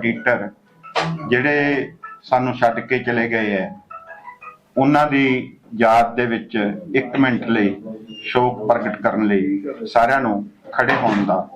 ਟੀਟਰ ਜਿਹੜੇ ਸਾਨੂੰ ਛੱਡ ਕੇ ਚਲੇ ਗਏ ਐ ਉਹਨਾਂ ਦੀ ਯਾਦ ਦੇ ਵਿੱਚ 1 ਮਿੰਟ ਲਈ ਸ਼ੋਕ ਪ੍ਰਗਟ ਕਰਨ ਲਈ ਸਾਰਿਆਂ ਨੂੰ ਖੜੇ ਹੋਣ ਦਾ।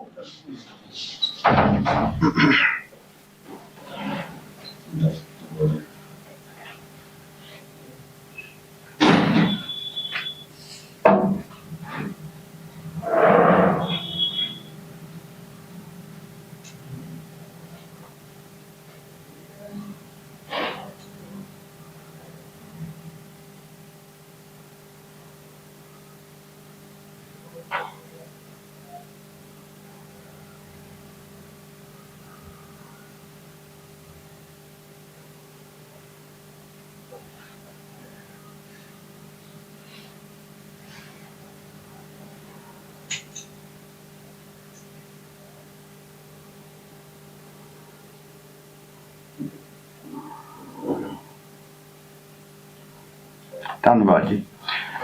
ਧੰਨਵਾਦ ਜੀ।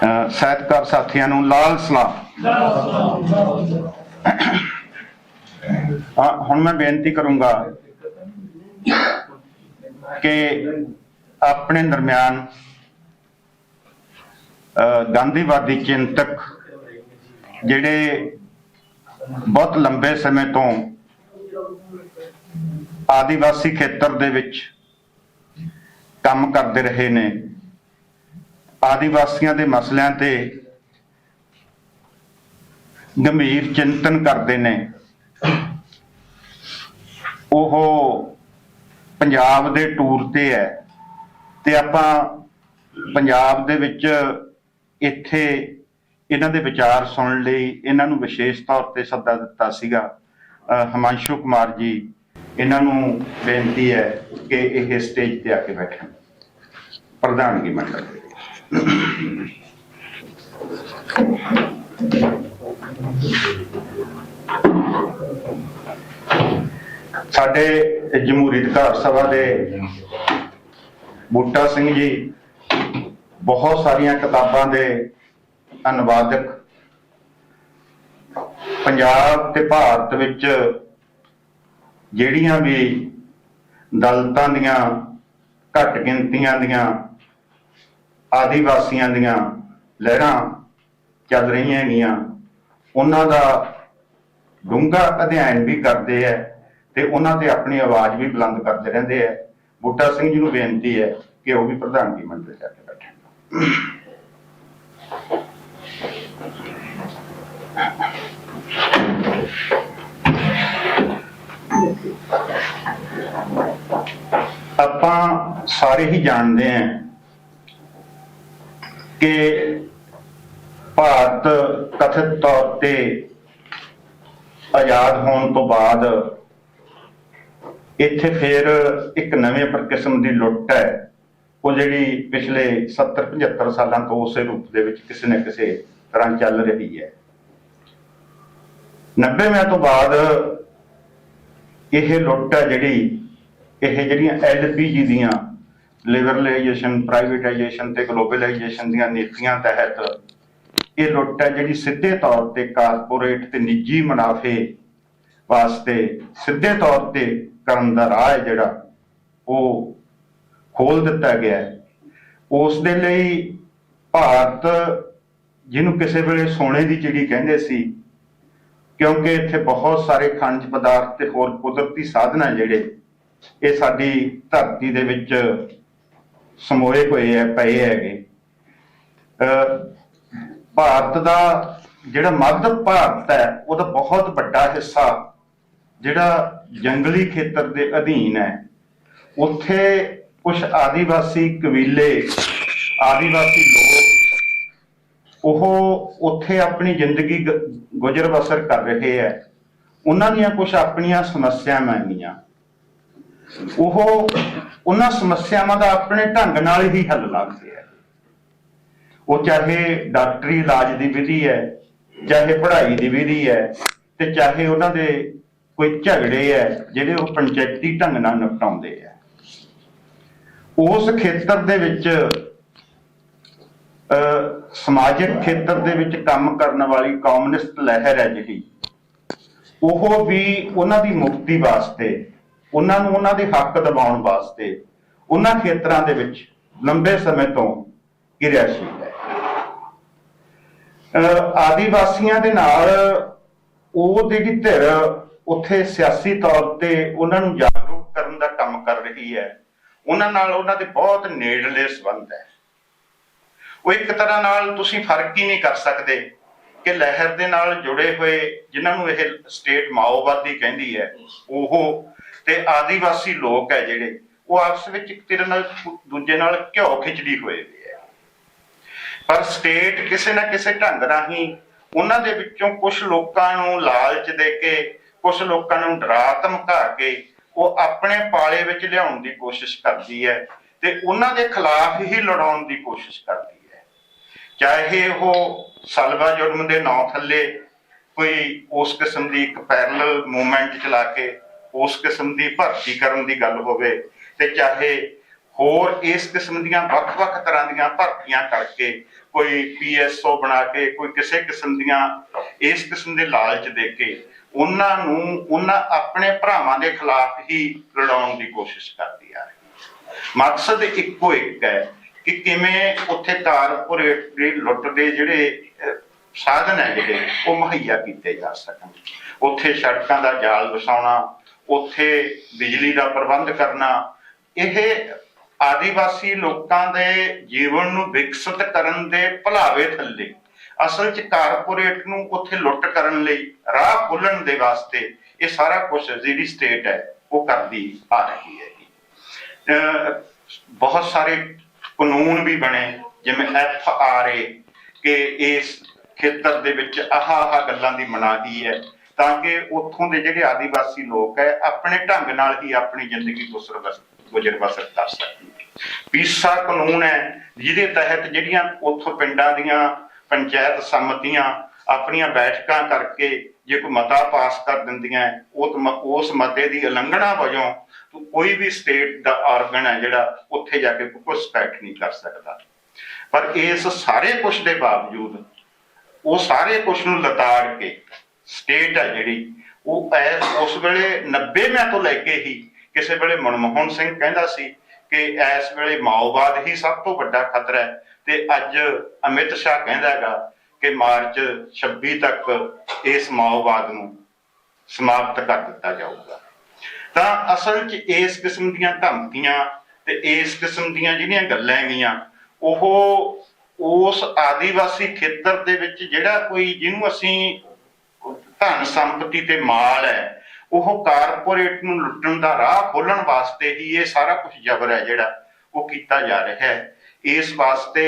ਅਹ ਸਾਹਿਤਕਾਰ ਸਾਥੀਆਂ ਨੂੰ ਲਾਲ ਸਲਾਮ। ਹੁਣ ਮੈਂ ਬੇਨਤੀ ਕਰੂੰਗਾ ਕਿ ਆਪਣੇ ਦਰਮਿਆਨ, ਅਹ ਗਾਂਧੀਵਾਦੀ ਚਿੰਤਕ ਜਿਹੜੇ ਬਹੁਤ ਲੰਬੇ ਸਮੇਂ ਤੋਂ ਆਦੀਵਾਸੀ ਖੇਤਰ ਦੇ ਵਿੱਚ ਕੰਮ ਕਰਦੇ ਰਹੇ ਨੇ ਆਦੀਵਾਸੀਆਂ ਦੇ ਮਸਲਿਆਂ ਤੇ ਗੰਭੀਰ ਚਿੰਤਨ ਕਰਦੇ ਨੇ। ਉਹ ਪੰਜਾਬ ਦੇ ਟੂਰ ਤੇ ਹੈ ਤੇ ਆਪਾਂ ਪੰਜਾਬ ਦੇ ਵਿੱਚ ਇੱਥੇ ਇਹਨਾਂ ਦੇ ਵਿਚਾਰ ਸੁਣਨ ਲਈ ਇਹਨਾਂ ਨੂੰ ਵਿਸ਼ੇਸ਼ ਤੌਰ ਤੇ ਸੱਦਾ ਦਿੱਤਾ ਸੀਗਾ। ਅਹ ਹਿਮਾਂਸ਼ੂ ਕੁਮਾਰ ਜੀ, ਇਹਨਾਂ ਨੂੰ ਬੇਨਤੀ ਹੈ ਕਿ ਇਹ ਸਟੇਜ ਤੇ ਆ ਕੇ ਬੈਠਣ। ਪ੍ਰਧਾਨਗੀ ਮੰਡਲ ਦੇ ਸਾਡੇ ਜਮਹੂਰੀ ਅਧਿਕਾਰ ਸਭਾ ਦੇ ਬੂਟਾ ਸਿੰਘ ਜੀ ਬਹੁਤ ਸਾਰੀਆਂ ਕਿਤਾਬਾਂ ਦੇ ਅਨੁਵਾਦਕ ਪੰਜਾਬ ਤੇ ਭਾਰਤ ਵਿੱਚ ਜਿਹੜੀਆਂ ਵੀ ਦਲਤਾਂ ਦੀਆਂ ਘੱਟ ਗਿਣਤੀਆਂ ਦੀਆਂ ਆਦੀਵਾਸੀਆਂ ਦੀਆਂ ਲਹਿਰਾਂ ਚੱਲ ਰਹੀਆਂ ਹੈਗੀਆਂ। ਉਹਨਾਂ ਦਾ ਡੂੰਘਾ ਅਧਿਐਨ ਵੀ ਕਰਦੇ ਹੈ ਤੇ ਉਹਨਾਂ ਤੇ ਆਪਣੀ ਆਵਾਜ਼ ਵੀ ਬੁਲੰਦ ਕਰਦੇ ਰਹਿੰਦੇ ਹੈ ਬੁੱਟਾ ਸਿੰਘ ਜੀ ਨੂੰ ਬੇਨਤੀ ਹੈ ਕਿ ਉਹ ਵੀ ਪ੍ਰਧਾਨਗੀ ਮੰਡਲ ਜਾ ਕੇ ਬੈਠਣ ਆਪਾਂ ਸਾਰੇ ਹੀ ਜਾਣਦੇ ਹਾਂ ਕਿ ਭਾਰਤ ਕਥਿਤ ਤੌਰ ਤੇ ਆਜ਼ਾਦ ਹੋਣ ਤੋਂ ਬਾਅਦ ਇੱਥੇ ਫਿਰ ਇੱਕ ਨਵੇਂ ਪਰ ਕਿਸਮ ਦੀ ਲੁੱਟ ਹੈ। ਉਹ ਜਿਹੜੀ ਪਿਛਲੇ 70 75 ਸਾਲਾਂ ਤੋਂ ਉਸੇ ਰੂਪ ਦੇ ਵਿੱਚ ਕਿਸੇ ਨਾ ਕਿਸੇ ਤਰ੍ਹਾਂ ਚੱਲ ਰਹੀ ਹੈ। 90ਵਿਆਂ ਤੋਂ ਬਾਅਦ ਇਹ ਲੁੱਟ ਹੈ ਜਿਹੜੀ, ਇਹ ਜਿਹੜੀਆਂ ਐਲਪੀਜੀ ਦੀਆਂ ਲਿਬਰਲਾਈਜੇਸ਼ਨ, ਪ੍ਰਾਈਵੇਟਾਈਜੇਸ਼ਨ ਤੇ ਗਲੋਬਲਾਈਜੇਸ਼ਨ ਦੀਆਂ ਨੀਤੀਆਂ ਤਹਿਤ ਇਹ ਲੁੱਟ ਹੈ ਜਿਹੜੀ ਸਿੱਧੇ ਤੌਰ ਤੇ ਕਾਰਪੋਰੇਟ ਤੇ ਨਿੱਜੀ ਮੁਨਾਫੇ ਵਾਸਤੇ ਸਿੱਧੇ ਤੌਰ ਤੇ ਕਰਨ ਦਾ ਰਾਹ ਹੈ ਜਿਹੜਾ ਉਹ ਖੋਲ ਦਿੱਤਾ ਗਿਆ ਹੈ। ਉਸ ਦੇ ਲਈ ਭਾਰਤ ਜਿਹਨੂੰ ਕਿਸੇ ਵੇਲੇ ਸੋਨੇ ਦੀ ਚਿੜੀ ਕਹਿੰਦੇ ਸੀ, ਕਿਉਂਕਿ ਇੱਥੇ ਬਹੁਤ ਸਾਰੇ ਖਣਜ ਪਦਾਰਥ ਤੇ ਹੋਰ ਕੁਦਰਤੀ ਸਾਧਨ ਜਿਹੜੇ, ਇਹ ਸਾਡੀ ਧਰਤੀ ਦੇ ਵਿੱਚ ਸਮੋਏ ਹੋਏ ਹੈ ਪਏ ਹੈਗੇ। ਭਾਰਤ ਦਾ ਜਿਹੜਾ ਮੱਧ ਭਾਰਤ ਹੈ, ਉਹਦਾ ਬਹੁਤ ਵੱਡਾ ਹਿੱਸਾ ਜਿਹੜਾ ਜੰਗਲੀ ਖੇਤਰ ਦੇ ਅਧੀਨ ਹੈ। ਉੱਥੇ ਕੁਝ ਆਦੀਵਾਸੀ ਕਬੀਲੇ, ਆਦੀਵਾਸੀ ਲੋਕ, ਉਹ ਉੱਥੇ ਆਪਣੀ ਜ਼ਿੰਦਗੀ ਗੁਜ਼ਰ ਬਸਰ ਕਰ ਰਹੇ ਹੈ। ਉਹਨਾਂ ਦੀਆਂ ਕੁਝ ਆਪਣੀਆਂ ਸਮੱਸਿਆਵਾਂ ਹੈਗੀਆਂ। ਉਹ ਉਹਨਾਂ ਸਮੱਸਿਆਵਾਂ ਦਾ ਆਪਣੇ ਢੰਗ ਨਾਲ ਹੀ ਹੱਲ ਲੱਭਦੇ ਆ ਉਹ ਚਾਹੇ ਡਾਕਟਰੀ ਇਲਾਜ ਦੀ ਵਿਧੀ ਹੈ, ਚਾਹੇ ਪੜ੍ਹਾਈ ਦੀ ਵਿਧੀ ਹੈ ਤੇ ਚਾਹੇ ਉਹਨਾਂ ਦੇ ਕੋਈ ਝਗੜੇ ਹੈ, ਜਿਹੜੇ ਉਹ ਪੰਚਾਇਤੀ ਢੰਗ ਨਾਲ ਨਿਪਟਾਉਂਦੇ ਆ ਉਸ ਖੇਤਰ ਦੇ ਵਿੱਚ ਸਮਾਜਿਕ ਖੇਤਰ ਦੇ ਵਿੱਚ ਕੰਮ ਕਰਨ ਵਾਲੀ ਕਮਿਊਨਿਸਟ ਲਹਿਰ ਹੈ ਜਿਹੜੀ। ਉਹ ਵੀ ਉਹਨਾਂ ਦੀ ਮੁਕਤੀ ਵਾਸਤੇ ਉਹਨਾਂ ਨੂੰ ਉਹਨਾਂ ਦੇ ਹੱਕ ਦਿਵਾਉਣ ਵਾਸਤੇ ਉਹਨਾਂ ਖੇਤਰਾਂ ਦੇ ਵਿੱਚ ਲੰਬੇ ਸਮੇਂ ਤੋਂ ਕਿਰਿਆਸ਼ੀਲ ਹੈ। ਆਦੀਵਾਸੀਆਂ ਦੇ ਨਾਲ ਉਹ ਜਿਹੜੀ ਧਿਰ ਉੱਥੇ ਸਿਆਸੀ ਤੌਰ ਤੇ ਉਹਨਾਂ ਨੂੰ ਜਾਗਰੂਕ ਕਰਨ ਦਾ ਕੰਮ ਕਰ ਰਹੀ ਹੈ, ਉਹਨਾਂ ਨਾਲ ਉਹਨਾਂ ਦੇ ਬਹੁਤ ਨੇੜਲੇ ਸੰਬੰਧ ਹੈ। ਉਹ ਇੱਕ ਤਰ੍ਹਾਂ ਨਾਲ ਤੁਸੀਂ ਫ਼ਰਕ ਹੀ ਨਹੀਂ ਕਰ ਸਕਦੇ ਕਿ ਲਹਿਰ ਦੇ ਨਾਲ ਜੁੜੇ ਹੋਏ ਜਿਨ੍ਹਾਂ ਨੂੰ ਇਹ ਸਟੇਟ ਮਾਓਵਾਦੀ ਕਹਿੰਦੀ ਹੈ, ਉਹ ਤੇ ਆਦੀਵਾਸੀ ਲੋਕ ਹੈ ਜਿਹੜੇ, ਉਹ ਆਪਸ ਵਿੱਚ ਇੱਕ ਤੇਰੇ ਨਾਲ ਦੂਜੇ ਨਾਲ ਘਿਓ ਖਿਚੜੀ ਹੋਏ ਹੋਏ ਹੈ ਪਰ ਸਟੇਟ ਕਿਸੇ ਨਾ ਕਿਸੇ ਢੰਗ ਰਾਹੀਂ ਉਹਨਾਂ ਦੇ ਵਿੱਚੋਂ ਕੁਝ ਲੋਕਾਂ ਨੂੰ ਲਾਲਚ ਦੇ ਕੇ ਕੁਝ ਲੋਕਾਂ ਨੂੰ ਡਰਾ ਧਮਕਾ ਕੇ, ਉਹ ਆਪਣੇ ਪਾਲੇ ਵਿੱਚ ਲਿਆਉਣ ਦੀ ਕੋਸ਼ਿਸ਼ ਕਰਦੀ ਹੈ ਤੇ ਉਹਨਾਂ ਦੇ ਖਿਲਾਫ ਹੀ ਲੜਾਉਣ ਦੀ ਕੋਸ਼ਿਸ਼ ਕਰਦੀ ਹੈ। ਚਾਹੇ ਉਹ ਸਲਵਾ ਜੁਰਮ ਦੇ ਨਾਂ ਥੱਲੇ ਕੋਈ ਉਸ ਕਿਸਮ ਦੀ ਇੱਕ ਪੈਰਲਲ ਮੂਵਮੈਂਟ ਚਲਾ ਕੇ ਉਸ ਕਿਸਮ ਦੀ ਭਰਤੀ ਕਰਨ ਦੀ ਗੱਲ ਹੋਵੇ ਤੇ ਚਾਹੇ ਹੋਰ ਇਸ ਕਿਸਮ ਦੀਆਂ ਵੱਖ-ਵੱਖ ਤਰ੍ਹਾਂ ਦੀਆਂ ਭਰਤੀਆਂ ਕਰਕੇ ਕੋਈ ਪੀਐਸਓ ਬਣਾ ਕੇ, ਕੋਈ ਕਿਸੇ ਕਿਸਮ ਦੀਆਂ ਇਸ ਕਿਸਮ ਦੇ ਲਾਲਚ ਦੇ ਕੇ ਉਹਨਾਂ ਨੂੰ, ਉਹਨਾਂ ਆਪਣੇ ਭਰਾਵਾਂ ਦੇ ਖਿਲਾਫ ਹੀ ਲੜਾਉਣ ਦੀ ਕੋਸ਼ਿਸ਼ ਕਰਦੀ ਆ ਰਹੀ ਮਕਸਦ ਇੱਕੋ ਇੱਕ ਹੈ ਕਿ ਕਿਵੇਂ ਉੱਥੇ ਕਾਰਪੋਰੇਟ ਦੇ ਲੁੱਟ ਦੇ ਜਿਹੜੇ ਸਾਧਨ ਹੈ ਜਿਹੜੇ ਉਹ ਮੁਹੱਈਆ ਕੀਤੇ ਜਾ ਸਕਣ। ਉੱਥੇ ਸੜਕਾਂ ਦਾ ਜਾਲ ਵਿਛਾਉਣਾ ਉੱਥੇ ਬਿਜਲੀ ਦਾ ਪ੍ਰਬੰਧ ਕਰਨਾ, ਇਹ ਆਦੀਵਾਸੀ ਲੋਕਾਂ ਦੇ ਜੀਵਨ ਨੂੰ ਵਿਕਸਿਤ ਕਰਨ ਦੇ ਭਲਾਵੇ ਥੱਲੇ, ਅਸਲ 'ਚ ਕਾਰਪੋਰੇਟ ਨੂੰ ਉੱਥੇ ਲੁੱਟ ਕਰਨ ਲਈ, ਰਾਹ ਖੋਲਣ ਦੇ ਵਾਸਤੇ ਇਹ ਸਾਰਾ ਕੁਝ ਜਿਹੜੀ ਸਟੇਟ ਹੈ, ਉਹ ਕਰਦੀ ਆ ਰਹੀ ਹੈ ਬਹੁਤ ਸਾਰੇ ਕਾਨੂੰਨ ਵੀ ਬਣੇ, ਜਿਵੇਂ ਐਫ ਆਰ ਏ ਕਿ ਇਸ ਖੇਤਰ ਦੇ ਵਿੱਚ ਆਹ ਆਹ ਗੱਲਾਂ ਦੀ ਮਨਾਹੀ ਹੈ। ਤਾਂ ਕਿ ਉੱਥੋਂ ਦੇ ਜਿਹੜੇ ਆਦੀਵਾਸੀ ਲੋਕ ਹੈ, ਆਪਣੇ ਢੰਗ ਨਾਲ ਹੀ ਆਪਣੀ ਜ਼ਿੰਦਗੀ ਗੁਜ਼ਰ ਗੁਜ਼ਰ ਬਸਰ ਕਰ ਸਕਣ। ਪੀਸਾ ਕਾਨੂੰਨ ਹੈ, ਜਿਹਦੇ ਤਹਿਤ ਜਿਹੜੀਆਂ ਉੱਥੋਂ ਪਿੰਡਾਂ ਦੀਆਂ ਪੰਚਾਇਤ ਸੰਮਤੀਆਂ ਆਪਣੀਆਂ ਬੈਠਕਾਂ ਕਰਕੇ ਜੇ ਕੋਈ ਮਤਾ ਪਾਸ ਕਰ ਦਿੰਦੀਆਂ ਉਹ ਉਸ ਮਤੇ ਦੀ ਉਲੰਘਣਾ ਵਜੋਂ ਕੋਈ ਵੀ ਸਟੇਟ ਦਾ ਆਰਗਨ ਹੈ ਜਿਹੜਾ ਉੱਥੇ ਜਾ ਕੇ ਕੋਈ ਸਪੈਕਟ ਨਹੀਂ ਕਰ ਸਕਦਾ। ਪਰ ਇਸ ਸਾਰੇ ਕੁਝ ਦੇ ਬਾਵਜੂਦ, ਉਹ ਸਾਰੇ ਕੁਝ ਨੂੰ ਲਤਾੜ ਕੇ ਸਟੇਟ ਹੈ ਜਿਹੜੀ, ਉਹ ਐ ਉਸ ਵੇਲੇ 90ਵਿਆਂ ਤੋਂ ਲੈ ਕੇ ਹੀ ਕਿਸੇ ਵੇਲੇ ਮਨਮੋਹਨ ਸਿੰਘ ਕਹਿੰਦਾ ਸੀ ਕਿ ਇਸ ਵੇਲੇ ਮਾਓਵਾਦ ਹੀ ਸਭ ਤੋਂ ਵੱਡਾ ਖਤਰਾ ਹੈ ਤੇ ਅੱਜ ਅਮਿਤ ਸ਼ਾਹ ਕਹਿੰਦਾ ਹੈਗਾ ਕਿ ਮਾਰਚ 26 ਤੱਕ ਇਸ ਮਾਓਵਾਦ ਨੂੰ ਸਮਾਪਤ ਕਰ ਦਿੱਤਾ ਜਾਊਗਾ। ਤਾਂ ਅਸਲ 'ਚ ਇਸ ਕਿਸਮ ਦੀਆਂ ਧਮਕੀਆਂ ਤੇ ਇਸ ਕਿਸਮ ਦੀਆਂ ਜਿਹੜੀਆਂ ਗੱਲਾਂ ਹੈਗੀਆਂ, ਉਹ ਉਸ ਆਦੀਵਾਸੀ ਖੇਤਰ ਦੇ ਵਿੱਚ ਜਿਹੜਾ ਕੋਈ ਜਿਹਨੂੰ ਅਸੀਂ ਧਨ ਸੰਪਤੀ ਤੇ ਮਾਲ ਹੈ ਉਹ ਕਾਰਪੋਰੇਟ ਨੂੰ ਲੁੱਟਣ ਦਾ ਰਾਹ ਖੋਲਣ ਵਾਸਤੇ ਹੀ ਇਹ ਸਾਰਾ ਕੁਝ ਜ਼ਬਰ ਹੈ ਜਿਹੜਾ ਉਹ ਕੀਤਾ ਜਾ ਰਿਹਾ ਹੈ। ਇਸ ਵਾਸਤੇ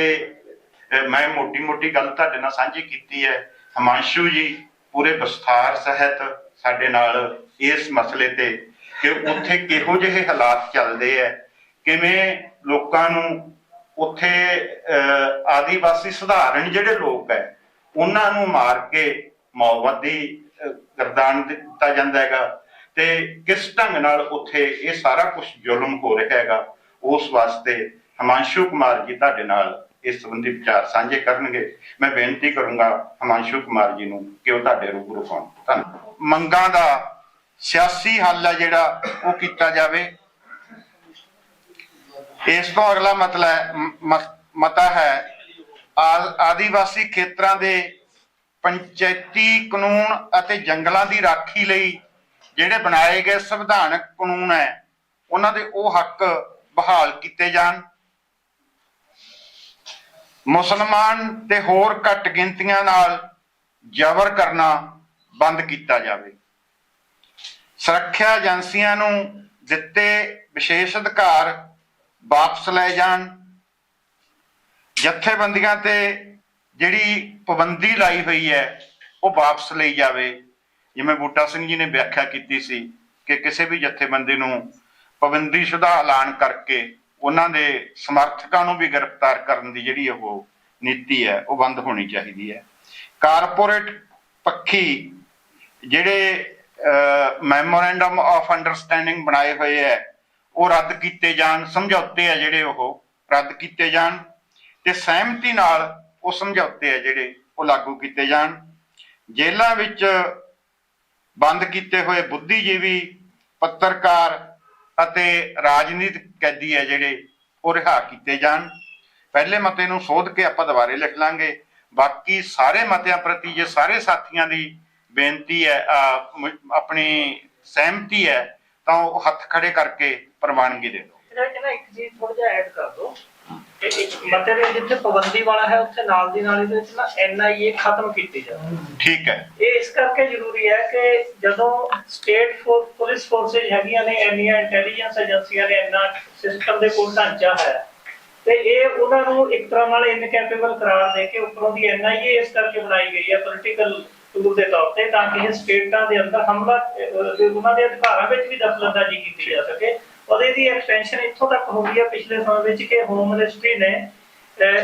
ਮੈਂ ਮੋਟੀ-ਮੋਟੀ ਗੱਲ ਤੁਹਾਡੇ ਨਾਲ ਸਾਂਝੀ ਕੀਤੀ ਹੈ। ਹਿਮਾਂਸ਼ੂ ਜੀ ਪੂਰੇ ਵਿਸਥਾਰ ਸਹਿਤ ਸਾਡੇ ਨਾਲ ਇਸ ਮਸਲੇ ਤੇ ਕਿ ਉੱਥੇ ਕਿਹੋ ਜਿਹੇ ਹਾਲਾਤ ਚੱਲਦੇ ਹੈ ਕਿਵੇਂ ਲੋਕਾਂ ਨੂੰ ਉੱਥੇ ਅਹ, ਆਦੀਵਾਸੀ ਸਧਾਰਨ ਜਿਹੜੇ ਲੋਕ ਹੈ ਉਹਨਾਂ ਨੂੰ ਮਾਰ ਕੇ ਮਾਓਵਾਦੀ ਗਰਦਾਨ ਦਿੱਤਾ ਜਾਂਦਾ ਹੈਗਾ ਤੇ ਕਿਸ ਢੰਗ ਨਾਲ ਉੱਥੇ ਇਹ ਸਾਰਾ ਕੁਝ ਜ਼ੁਲਮ ਹੋ ਰਿਹਾ ਹੈਗਾ, ਉਸ ਵਾਸਤੇ ਹਿਮਾਂਸ਼ੂ ਕੁਮਾਰ ਜੀ ਤੁਹਾਡੇ ਨਾਲ ਇਸ ਸੰਬੰਧੀ ਵਿਚਾਰ ਸਾਂਝੇ ਕਰਨਗੇ। ਮੈਂ ਬੇਨਤੀ ਕਰੂੰਗਾ ਹਿਮਾਂਸ਼ੂ ਕੁਮਾਰ ਜੀ ਨੂੰ ਕਿ ਉਹ ਤੁਹਾਡੇ ਰੂਬਰੂ ਹੋਣ। ਧੰਨਵਾਦ। ਮੰਗਾਂ ਦਾ ਸਿਆਸੀ ਹੱਲ ਹੈ ਜਿਹੜਾ ਉਹ ਕੀਤਾ ਜਾਵੇ। ਇਸ ਤੋਂ ਅਗਲਾ ਮਤਲਬ ਮਤਾ ਹੈ ਆ- ਆਦੀਵਾਸੀ ਖੇਤਰਾਂ ਦੇ ਪੰਚਾਇਤੀ ਕਾਨੂੰਨ ਅਤੇ ਜੰਗਲਾਂ ਦੀ ਰਾਖੀ ਲਈ ਜਿਹੜੇ ਬਣਾਏ ਗਏ ਸੰਵਿਧਾਨਕ ਕਾਨੂੰਨ ਹੈ, ਉਹਨਾਂ ਦੇ ਉਹ ਹੱਕ ਬਹਾਲ ਕੀਤੇ ਜਾਣ। ਮੁਸਲਮਾਨ ਤੇ ਹੋਰ ਘੱਟ ਗਿਣਤੀਆਂ ਨਾਲ ਜ਼ਬਰ ਕਰਨਾ ਬੰਦ ਕੀਤਾ ਜਾਵੇ। ਸੁਰੱਖਿਆ ਏਜੰਸੀਆਂ ਨੂੰ ਦਿੱਤੇ ਵਿਸ਼ੇਸ਼ ਅਧਿਕਾਰ ਵਾਪਸ ਲਏ ਜਾਣ। ਜਥੇਬੰਦੀਆਂ ਤੇ ਜਿਹੜੀ ਪਾਬੰਦੀ ਲਾਈ ਹੋਈ ਹੈ, ਉਹ ਵਾਪਸ ਲਈ ਜਾਵੇ। ਜਿਵੇਂ ਬੂਟਾ ਸਿੰਘ ਜੀ ਨੇ ਵਿਆਖਿਆ ਕੀਤੀ ਸੀ ਕਿ ਕਿਸੇ ਵੀ ਜਥੇਬੰਦੀ ਨੂੰ ਪਾਬੰਦੀਸ਼ੁਦਾ ਐਲਾਨ ਕਰਕੇ ਉਹਨਾਂ ਦੇ ਸਮਰਥਕਾਂ ਨੂੰ ਵੀ ਗ੍ਰਿਫਤਾਰ ਕਰਨ ਦੀ ਜਿਹੜੀ ਉਹ ਨੀਤੀ ਹੈ, ਉਹ ਬੰਦ ਹੋਣੀ ਚਾਹੀਦੀ ਹੈ। ਕਾਰਪੋਰੇਟ ਪੱਖੀ ਜਿਹੜੇ ਮੈਮੋਰੈਂਡਮ ਆਫ ਅੰਡਰਸਟੈਂਡਿੰਗ ਬਣਾਏ ਹੋਏ ਹੈ, ਉਹ ਰੱਦ ਕੀਤੇ ਜਾਣ, ਸਮਝੌਤੇ ਆ ਜਿਹੜੇ ਉਹ ਰੱਦ ਕੀਤੇ ਜਾਣ। ਤੇ ਸਹਿਮਤੀ ਨਾਲ ਉਹ ਸਮਝੌਤੇ ਆ ਜਿਹੜੇ ਉਹ ਲਾਗੂ ਕੀਤੇ ਜਾਣ। ਜੇਲ੍ਹਾਂ ਵਿੱਚ ਬੰਦ ਕੀਤੇ ਹੋਏ ਬੁੱਧੀਜੀਵੀ ਪੱਤਰਕਾਰ ਅਤੇ ਰਾਜਨੀਤਿਕ ਕੈਦੀ ਹੈ ਜਿਹੜੇ ਉਹ ਰਿਹਾ ਕੀਤੇ ਜਾਣ। ਪਹਿਲੇ ਮਤੇ ਨੂੰ ਸੋਧ ਕੇ ਆਪਾਂ ਦੁਬਾਰੇ ਲਿਖ ਲਾਂਗੇ। ਬਾਕੀ ਸਾਰੇ ਮਤਿਆਂ ਪ੍ਰਤੀ ਜੇ ਸਾਰੇ ਸਾਥੀਆਂ ਦੀ ਬੇਨਤੀ ਹੈ ਆਪਣੀ ਸਹਿਮਤੀ ਹੈ, ਤਾਂ ਉਹ ਹੱਥ ਖੜੇ ਕਰਕੇ ਪ੍ਰਵਾਨਗੀ ਦੇ ਦਿਓ। ਇਹਦਾ ਇੱਕ ਚੀਜ਼ ਥੋੜਾ ਜਿਹਾ ਐਡ ਕਰ ਦੋ ਕਿ ਇੱਕ ਮਤੇ ਦੇ ਜਿੱਥੇ ਪਾਬੰਦੀ ਵਾਲਾ ਹੈ ਉੱਥੇ ਨਾਲ ਦੀ ਨਾਲ ਇਹਦੇ ਵਿੱਚ ਨਾ ਐਨਆਈਏ ਖਤਮ ਕੀਤੀ ਜਾਵੇ। ਠੀਕ ਹੈ। ਇਹ ਇਸ ਕਰਕੇ ਜ਼ਰੂਰੀ ਹੈ ਕਿ ਜਦੋਂ ਸਟੇਟ ਪੁਲਿਸ ਫੋਰਸਸ ਹੈਗੀਆਂ ਨੇ ਇੰਨੀਆਂ ਇੰਟੈਲੀਜੈਂਸ ਏਜੰਸੀਆਂ ਨੇ ਇੰਨਾ ਸਿਸਟਮ ਦੇ ਕੋਲ ਢਾਂਚਾ ਹੈ ਤੇ ਇਹ ਉਹਨਾਂ ਨੂੰ ਇੱਕ ਤਰ੍ਹਾਂ ਨਾਲ ਇਨਕੈਪੇਬਲ ਕਰਾਰ ਦੇ ਕੇ ਉੱਪਰੋਂ ਦੀ ਐਨਆਈਏ ਇਸ ਕਰਕੇ ਬਣਾਈ ਗਈ ਹੈ ਪੋਲੀਟੀਕਲ ਟੂਲ ਦੇ ਤੌਰ ਤੇ ਤਾਂ ਕਿ ਇਹ ਸਟੇਟਾਂ ਦੇ ਅੰਦਰ ਹਮਲਾ ਅਹ, ਤੇ ਉਹਨਾਂ ਦੇ ਅਧਿਕਾਰਾਂ ਵਿੱਚ ਵੀ ਦਖਲਅੰਦਾਜ਼ੀ ਕੀਤੀ ਜਾ ਸਕੇ। ਔਰ ਇਹਦੀ ਐਕਸਟੈਂਸ਼ਨ ਇੱਥੋਂ ਤੱਕ ਹੋ ਗਈ ਹੈ ਪਿਛਲੇ ਸਮੇਂ ਵਿੱਚ ਕਿ ਹੋਮ ਮਿਨਿਸਟਰੀ ਨੇ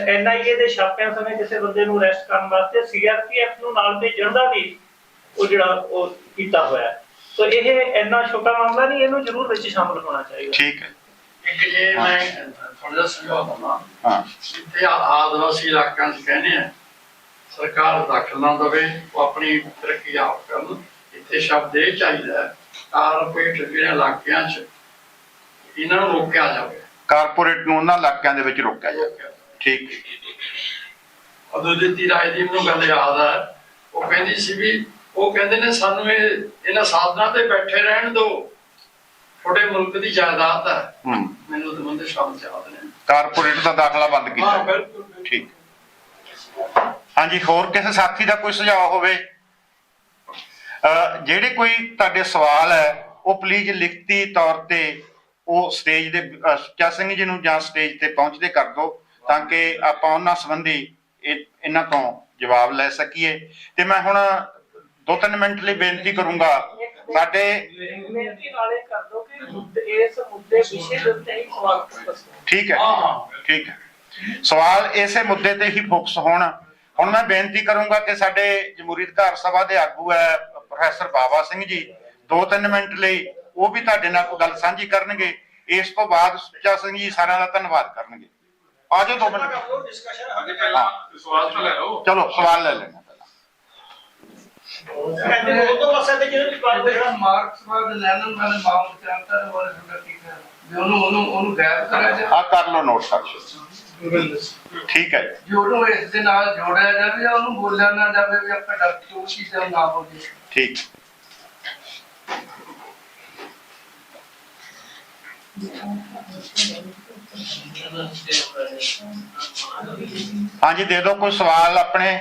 ਐਨਆਈਏ ਦੇ ਛਾਪਿਆਂ ਸਮੇਂ ਕਿਸੇ ਬੰਦੇ ਨੂੰ ਅਰੈਸਟ ਕਰਨ ਵਾਸਤੇ ਸੀਆਰਪੀਐਫ ਨੂੰ ਨਾਲ ਭੇਜਣ ਦਾ ਵੀ ਉਹ ਜਿਹੜਾ ਉਹ ਕੀਤਾ ਹੋਇਆ। ਸੋ ਇਹ ਇੰਨਾ ਛੋਟਾ ਮਾਮਲਾ ਨਹੀਂ ਇਹਨੂੰ ਜ਼ਰੂਰ ਵਿੱਚ ਸ਼ਾਮਲ ਹੋਣਾ ਚਾਹੀਦਾ। ਠੀਕ ਹੈ। ਇੱਕ ਜੇ ਮੈਂ ਥੋੜਾ ਜਿਹਾ ਸੁਝਾਅ ਦਵਾਂ। ਹਾਂ। ਆ- ਆਦਿਵਾਸੀ ਇਲਾਕਿਆਂ 'ਚ ਕਹਿੰਦੇ ਆ ਸਰਕਾਰ ਦਖਲ ਨਾ ਦੇਵੇ ਉਹ ਆਪਣੀ ਤਰੱਕੀ ਆਪ ਕਰਨ। ਇੱਥੇ ਸ਼ਬਦ ਇਹ ਚਾਹੀਦਾ ਕਾਰਪੋਰੇਟ ਜਿਹੜੇ ਇਲਾਕਿਆਂ 'ਚ ਇਹਨਾਂ ਨੂੰ ਰੋਕਿਆ ਜਾਵੇ। ਕਾਰਪੋਰੇਟ ਨੂੰ ਉਹਨਾਂ ਇਲਾਕਿਆਂ ਦੇ ਵਿੱਚ ਰੋਕਿਆ ਜਾਵੇ। ਠੀਕ ਹੈ। ਅਦੁੱਤੀ ਰਾਏ ਦੀ ਮੈਨੂੰ ਗੱਲ ਯਾਦ ਆ। ਉਹ ਕਹਿੰਦੀ ਸੀ ਵੀ ਉਹ ਕਹਿੰਦੇ ਨੇ ਸਾਨੂੰ ਇਹ ਇਹਨਾਂ ਸਾਧਨਾਂ ਤੇ ਬੈਠੇ ਰਹਿਣ ਦਿਓ ਤੁਹਾਡੇ ਮੁਲਕ ਦੀ ਜਾਇਦਾਦ ਹੂੰ। ਮੈਨੂੰ ਤਾਂ ਬੰਦੇ ਸ਼ਬਦ ਯਾਦ ਨੇ। ਕਾਰਪੋਰੇਟ ਦਾ ਦਾਖਲਾ ਬੰਦ ਕੀਤਾ। ਠੀਕ। ਹਾਂਜੀ ਹੋਰ ਕਿਸੇ ਸਾਥੀ ਦਾ ਕੋਈ ਸੁਝਾਅ ਹੋਵੇ? ਜਿਹੜੇ ਕੋਈ ਤੁਹਾਡੇ ਸਵਾਲ ਹੈ ਉਹ ਪਲੀਜ਼ ਲਿਖਤੀ ਤੌਰ ਤੇ ਉਹ ਸਟੇਜ ਦੇ ਸੁੱਚਾ ਸਿੰਘ ਜੀ ਨੂੰ ਜਾਂ ਸਟੇਜ ਤੇ ਪਹੁੰਚਦੇ ਕਰ ਦਿਓ ਤਾਂ ਕਿ ਆਪਾਂ ਉਹਨਾਂ ਸੰਬੰਧੀ ਇਹ- ਇਹਨਾਂ ਤੋਂ ਜਵਾਬ ਲੈ ਸਕੀਏ। ਤੇ ਮੈਂ ਹੁਣ ਦੋ ਤਿੰਨ ਮਿੰਟ ਲਈ ਬੇਨਤੀ ਕਰੂੰਗਾ ਸਾਡੇ ਬੇਨਤੀ ਨਾਲੇ ਕਰ ਦੋ ਕਿ ਮੁੱਦੇ- ਇਸ ਮੁੱਦੇ ਵਿਸ਼ੇ ਦੇ ਉੱਤੇ ਹੀ ਸਵਾਲ ਪੁੱਛੋ। ਠੀਕ ਹੈ ਠੀਕ ਹੈ। ਸਵਾਲ ਇਸੇ ਮੁੱਦੇ ਤੇ ਹੀ ਫੋਕਸ ਹੋਣ। ਹੁਣ ਮੈਂ ਬੇਨਤੀ ਕਰੂੰਗਾ ਕਿ ਸਾਡੇ ਜਮਹੂਰੀ ਅਧਿਕਾਰ ਸਭਾ ਦੇ ਆਗੂ ਹੈ ਪ੍ਰੋਫੈਸਰ ਬਾਬਾ ਸਿੰਘ ਜੀ ਦੋ ਤਿੰਨ ਮਿੰਟ ਲਈ ਉਹ ਵੀ ਤੁਹਾਡੇ ਨਾਲ ਕੋਈ ਗੱਲ ਸਾਂਝੀ ਕਰਨਗੇ ਇਸ ਤੋਂ ਬਾਅਦ ਸੁੱਚਾ ਸਿੰਘ ਜੀ ਸਾਰਿਆਂ ਦਾ ਧੰਨਵਾਦ ਕਰਨਗੇ। ਆ ਜਾਓ ਦੋ ਮਿੰਟ। ਅਜੇ ਪਹਿਲਾਂ ਸਵਾਲ ਤਾਂ ਲੈ ਲਓ ਚਲੋ ਸਵਾਲ ਲੈ ਲੈਣਾ ਜਿਹੜਾ ਮਾਰਕਸਵਾਦ ਲੈਨਨ ਵਾਲੇ ਚ ਹੈ ਉਹਨੂੰ ਉਹਨੂੰ ਉਹਨੂੰ ਗਾਇਬ ਕਰਿਆ ਆ ਕਰ ਲਓ ਨੋਟ ਕਰ ਠੀਕ ਹੈ ਜੇ। ਉਹਨੂੰ ਇਸ ਦੇ ਨਾਲ ਜੋੜਿਆ ਜਾਵੇ ਜਾਂ ਉਹਨੂੰ ਬੋਲਿਆ ਨਾ ਜਾਵੇ ਵੀ ਆਪਾਂ ਡਾਕਟਰ ਉਹ ਚੀਜ਼ਾਂ ਨਾ ਬੋਲੀਏ। ਠੀਕ। ਹਾਂਜੀ ਦੇ ਦਿਓ ਕੋਈ ਸਵਾਲ ਆਪਣੇ।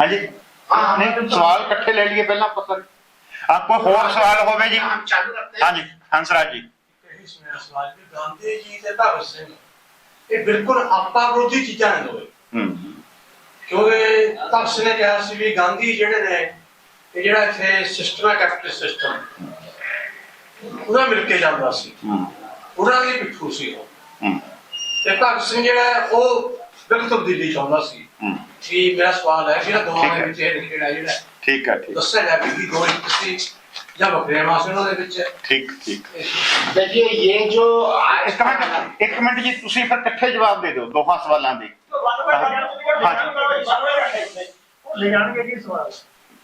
ਹਾਂਜੀ। ਨਹੀਂ ਸਵਾਲ ਇਕੱਠੇ ਲੈ ਲਈਏ ਪਹਿਲਾਂ ਪਤਾ ਆ ਕੋਈ ਹੋਰ ਸਵਾਲ ਹੋਵੇ ਜੀ। ਹੰਸਰਾਜ ਜੀ। ਇਹੀ ਸੁਣਿਆ ਸਵਾਲ ਵੀ ਗਾਂਧੀ ਜੀ ਤੇ ਭਗਤ ਸਿੰਘ ਇਹ ਬਿਲਕੁਲ ਆਪਾ ਵਿਰੋਧੀ ਚੀਜ਼ਾਂ ਨੇ ਦੋਵੇਂ। ਹੂੰ। ਕਿਉਂਕਿ ਭਗਤ ਸਿੰਘ ਨੇ ਕਿਹਾ ਸੀ ਵੀ ਗਾਂਧੀ ਜਿਹੜੇ ਨੇ ਇਹ ਜਿਹੜਾ ਇੱਥੇ ਸਿਸਟਮ ਹੈ ਕੈਪੀਟਲਿਸਟ ਸਿਸਟਮ ਉਹਦਾ ਮਿਲ ਕੇ ਜਾਂਦਾ ਸੀ। ਹੂੰ। ਉਹਨਾਂ ਦੀ ਪਿੱਠੂ ਸੀ ਉਹ। ਹੂੰ। ਤੇ ਭਗਤ ਸਿੰਘ ਜਿਹੜਾ ਉਹ ਬਿਲਕੁਲ ਤਬਦੀਲੀ ਚਾਹੁੰਦਾ ਸੀ। ਹੂੰ ਕਿ ਮੇਰਾ ਸਵਾਲ ਹੈ ਕਿ ਇਹਨਾਂ ਦੋਵਾਂ ਠੀਕ ਦੇ ਹੈ। ਵਿੱਚ ਇਹ ਜਿਹੜਾ ਜਿਹੜਾ ਠੀਕ ਹੈ ਠੀਕ ਦੱਸਿਆ ਜਾ ਵੀ ਦੋ ਇੱਕ ਸੀ ਜਾਂ ਵੱਖਰੇ ਮਾਸੇ ਉਹਨਾਂ ਦੇ ਵਿੱਚ ਠੀਕ ਠੀਕ देखिए ये जो ਇੱਕ ਮਿੰਟ ਇੱਕ ਮਿੰਟ ਜੀ ਤੁਸੀਂ ਫਿਰ ਇਕੱਠੇ ਜਵਾਬ ਦੇ ਦਿਓ ਦੋਹਾਂ ਸਵਾਲਾਂ ਦੇ ਲੈ ਜਾਣਗੇ ਜੀ ਸਵਾਲ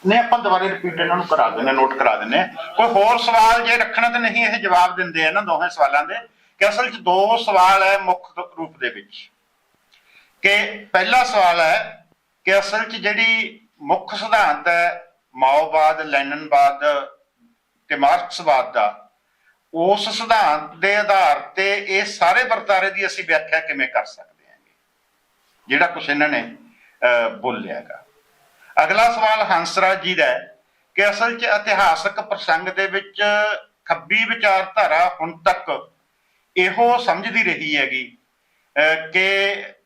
ਨਹੀਂ ਆਪਾਂ ਦੁਬਾਰਾ ਰਿਪੀਟ ਇਹਨਾਂ ਨੂੰ ਕਰਾ ਦਿੰਦੇ ਨੋਟ ਕਰਾ ਦਿੰਦੇ ਹਾਂ। ਕੋਈ ਹੋਰ ਸਵਾਲ ਜੇ ਰੱਖਣਾ ਤਾਂ ਨਹੀਂ ਇਹ ਜਵਾਬ ਦਿੰਦੇ ਆ ਨਾ ਦੋਵੇਂ ਸਵਾਲਾਂ ਦੇ ਕਿ ਅਸਲ 'ਚ ਦੋ ਸਵਾਲ ਹੈ ਮੁੱਖ ਰੂਪ ਦੇ ਵਿੱਚ ਕਿ ਪਹਿਲਾ ਸਵਾਲ ਹੈ ਕਿ ਅਸਲ 'ਚ ਜਿਹੜੀ ਮੁੱਖ ਸਿਧਾਂਤ ਹੈ ਮਾਓਵਾਦ ਲੈਨਨਵਾਦ ਤੇ ਮਾਰਕਸਵਾਦ ਦਾ ਉਸ ਸਿਧਾਂਤ ਦੇ ਆਧਾਰ ਤੇ ਇਹ ਸਾਰੇ ਵਰਤਾਰੇ ਦੀ ਅਸੀਂ ਵਿਆਖਿਆ ਕਿਵੇਂ ਕਰ ਸਕਦੇ ਹਾਂ ਜਿਹੜਾ ਕੁਝ ਇਹਨਾਂ ਨੇ ਅਹ, ਬੋਲਿਆ ਹੈਗਾ। ਅਗਲਾ ਸਵਾਲ ਹੰਸਰਾਜ ਜੀ ਦਾ ਹੈ ਕਿ ਅਸਲ 'ਚ ਇਤਿਹਾਸਕ ਪ੍ਰਸੰਗ ਦੇ ਵਿੱਚ ਖੱਬੀ ਵਿਚਾਰਧਾਰਾ ਹੁਣ ਤੱਕ ਇਹੋ ਸਮਝਦੀ ਰਹੀ ਹੈਗੀ ਕਿ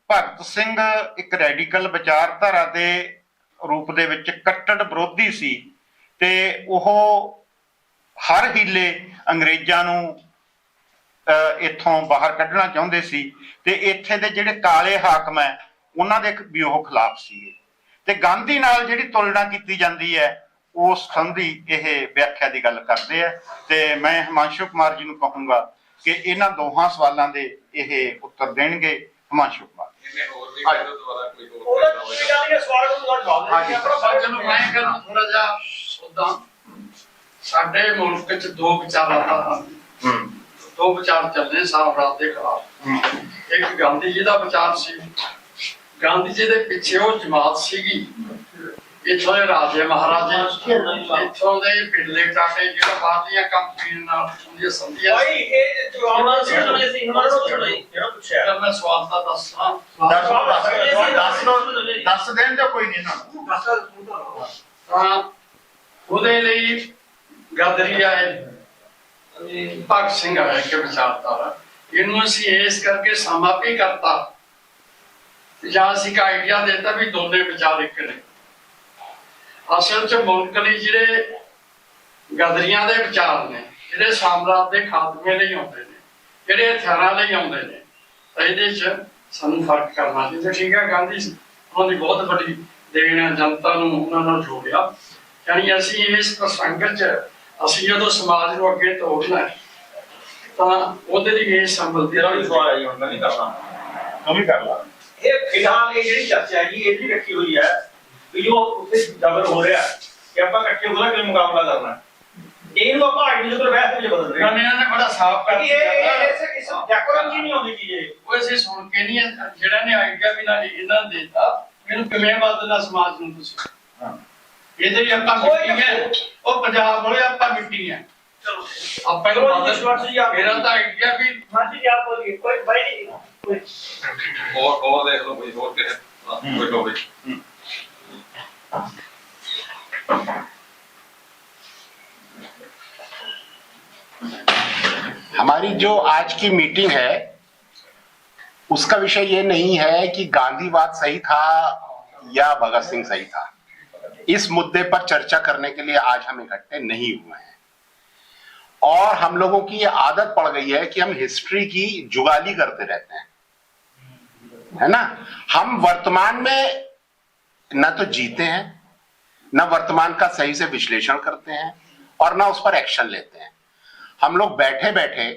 ਭਗਤ ਸਿੰਘ ਇੱਕ ਰੈਡੀਕਲ ਵਿਚਾਰਧਾਰਾ ਦੇ ਰੂਪ ਦੇ ਵਿੱਚ ਕੱਟੜ ਵਿਰੋਧੀ ਸੀ ਤੇ ਉਹ ਹਰ ਹੀਲੇ ਅੰਗਰੇਜ਼ਾਂ ਨੂੰ ਅਹ, ਇੱਥੋਂ ਬਾਹਰ ਕੱਢਣਾ ਚਾਹੁੰਦੇ ਸੀ ਤੇ ਇੱਥੇ ਦੇ ਜਿਹੜੇ ਕਾਲੇ ਹਾਕਮ ਹੈ ਉਹਨਾਂ ਦੇ ਵੀ ਉਹ ਖਿਲਾਫ ਸੀ ਤੇ ਗਾਂਧੀ ਨਾਲ ਜਿਹੜੀ ਤੁਲਨਾ ਕੀਤੀ ਜਾਂਦੀ ਹੈ ਉਸ ਸੰਬੰਧੀ ਇਹ ਵਿਆਖਿਆ ਦੀ ਗੱਲ ਕਰਦੇ ਆ ਤੇ ਮੈਂ ਹਿਮਾਂਸ਼ੂ ਕੁਮਾਰ ਜੀ ਨੂੰ ਕਹੂੰਗਾ ਕਿ ਇਹਨਾਂ ਦੋਹਾਂ ਸਵਾਲਾਂ ਦੇ ਇਹ ਉੱਤਰ ਦੇਣਗੇ। ਹਿਮਾਂਸ਼ੂ ਕੁਮਾਰ। ਇਹਨੇ ਹੋਰ ਵੀ ਕਹਿੰਦੇ ਦੁਬਾਰਾ ਕੋਈ ਹੋਰ ਉਹਦਾ ਕਹਿੰਦਾ ਕੋਈ ਗੱਲ ਨਹੀਂ ਸਵਾਲ ਨੂੰ ਤੁਹਾਡਾ ਜਵਾਬ ਹਾਂਜੀ, ਦੇ ਦਿਓ। ਪਰ ਚਲੋ ਮੈਂ ਕਰਨਾ ਥੋੜਾ ਜਿਹਾ ਉਦਾਂ ਸਾਡੇ ਮੁਲਕ 'ਚ ਦੋ ਹੂੰ। ਦੋ ਵਿਚਾਰ ਚੱਲਦੇ ਸਾਮਰਾਜ ਦੇ ਖਿਲਾਫ। ਇੱਕ ਗਾਂਧੀ ਜੀ ਦਾ ਵਿਚਾਰ ਸੀ। ਗਾਂਧੀ ਜੀ ਦੇ ਪਿੱਛੇ ਉਹ ਜਮਾਤ ਸੀਗੀ। ਇੱਥੋਂ ਦੇ ਰਾਜੇ ਮਹਾਰਾਜੇ ਇੱਥੋਂ ਦੇ ਪਿਛਲੇ ਟਾਟੇ ਜਿਹੜਾ ਬਾਹਰਲੀਆਂ ਕੰਪਨੀਆਂ ਨਾਲ ਉਹਦੀਆਂ ਸੰਧੀਆਂ ਭਾਈ ਇਹ ਜਵਾਬ ਨਾਲ ਸੁਣਨੇ ਸੀ ਨੂੰ ਸੁਣਨੇ ਜਿਹੜਾ ਪੁੱਛਿਆ। ਤਾਂ ਮੈਂ ਸਵਾਲ ਤਾਂ ਦੱਸਾਂ ਦੱਸ ਦੱਸ ਦੇਣ ਦਿਓ ਕੋਈ ਨਹੀਂ ਨਾ। ਤਾਂ ਉਹਦੇ ਲਈ ਗਦਰੀ ਆਏ। ਭਗਤ ਸਿੰਘ ਆਇਆ ਕਿ ਵਿਚਾਰਧਾਰਾ। ਇਹਨੂੰ ਅਸੀਂ ਇਸ ਕਰਕੇ ਸਮਾਪੀ ਕਰਤਾ। ਜਾਂ ਅਸੀਂ ਇੱਕ ਆਈਡੀਆ ਦਿੱਤਾ ਵੀ ਦੋਨੇ ਵਿਚਾਰ ਇੱਕ ਨੇ। ਅਸਲ ਚ ਮੁਲਕ ਲਈ ਜਿਹੜੇ ਗਦਰੀਆਂ ਦੇ ਵਿਚਾਰ ਨੇ ਜਿਹੜੇ ਸਾਮਰਾਜ ਦੇ ਖਾਤਮੇ ਲਈ ਆਉਂਦੇ ਨੇ ਜਿਹੜੇ ਹਥਿਆਰਾਂ ਲਈ ਆਉਂਦੇ ਨੇ ਇਹਦੇ ਚ ਸਾਨੂੰ ਫ਼ਰਕ ਕਰਨਾ ਚਾਹੀਦਾ। ਠੀਕ ਹੈ ਗਾਂਧੀ ਸੀ ਉਹਨਾਂ ਦੀ ਬਹੁਤ ਵੱਡੀ ਦੇਣ ਹੈ ਜਨਤਾ ਨੂੰ ਉਹਨਾਂ ਨਾਲ ਜੋੜਿਆ। ਯਾਨੀ ਅਸੀਂ ਇਸ ਪ੍ਰਸੰਗ ਚ ਅਸੀਂ ਜਦੋਂ ਸਮਾਜ ਨੂੰ ਅੱਗੇ ਤੋੜਨਾ ਹੈ, ਤਾਂ ਉਹਦੇ ਲਈ ਇਹ ਸੰਭਲ ਤੇਰਾ ਵੀ ਸਵਾਲ ਹੈ ਮੈਂ ਨਹੀਂ ਕਰਨਾ। ਤੂੰ ਵੀ ਕਰ ਲਾ। ਇਹ ਫਿਲਹਾਲ ਇਹ ਜਿਹੜੀ ਚਰਚਾ ਹੈ ਜੀ ਇਹ ਵੀ ਰੱਖੀ ਹੋਈ ਹੈ। ਵੀ ਜੋ ਉੱਥੇ ਜ਼ਬਰ ਹੋ ਰਿਹਾ ਕਿ ਆਪਾਂ ਇਕੱਠੇ ਉਹਦਾ ਕਿਵੇਂ ਮੁਕਾਬਲਾ ਕਰਨਾ? ਹੈ। ਇਹਨੂੰ ਆਪਾਂ ਆਈਡੀ ਦੇ ਉੱਪਰ ਬਹਿਸ ਵਿੱਚ ਬਦਲ ਰਹੇ ਹਾਂ ਇਹਨਾਂ ਨੇ ਬੜਾ ਸਾਫ਼ ਕਰ ਇਹ ਇਹ ਇਸ ਡੈਕੋਰਮ ਜੀ ਨਹੀਂ ਆਉਂਦੀ ਚੀਜ਼ ਉਹ ਅਸੀਂ ਸੁਣ ਕੇ ਨਹੀਂ ਜਿਹੜਾ ਨੇ ਆਈਡੀਆ ਵੀ ਨਾਲ ਇਹਨਾਂ ਨੇ ਦਿੱਤਾ ਇਹਨੂੰ ਕਿਵੇਂ ਬਦਲਣਾ ਸਮਾਜ ਨੂੰ ਤੁਸੀਂ? ਹਾਂ। ਇਹਦੇ ਲਈ ਆਪਾਂ ਮਿੱਟੀ ਹੈ। ਉਹ ਪੰਜਾਬ ਵਾਲੇ ਆਪਾਂ ਮਿੱਟੀ ਹੈ। ਚਲੋ। ਆਪਾਂ ਨੂੰ ਜੀ, ਵਿਸ਼ਵਾਸ ਜੀ ਆਪ- ਮੇਰਾ ਤਾਂ ਆਈਡੀਆ ਵੀ ਹਾਂ ਜੀ ਆਪ ਬੋਲੀਏ ਕੋਈ ਭਾਈ ਨਹੀਂ। ਕੋਈ ਹੋਰ ਹੋਰ ਦੇਖ ਲਓ ਕੋਈ ਹੋਰ ਦਾ ਕੋਈ ਟੋਪਿਕ हमारी जो आज की मीटिंग है, उसका विषय ये नहीं है कि गांधीवाद सही था या भगत सिंह सही था। इस मुद्दे पर चर्चा करने के लिए आज हम इकट्ठे नहीं हुए हैं। और हम लोगों की ये आदत पड़ गई है कि हम हिस्ट्री की जुगाली करते रहते हैं। है ना? हम वर्तमान में न तो जीते हैं, ना वर्तमान का सही से विश्लेषण करते हैं और न उस पर एक्शन लेते हैं। हम लोग बैठे बैठे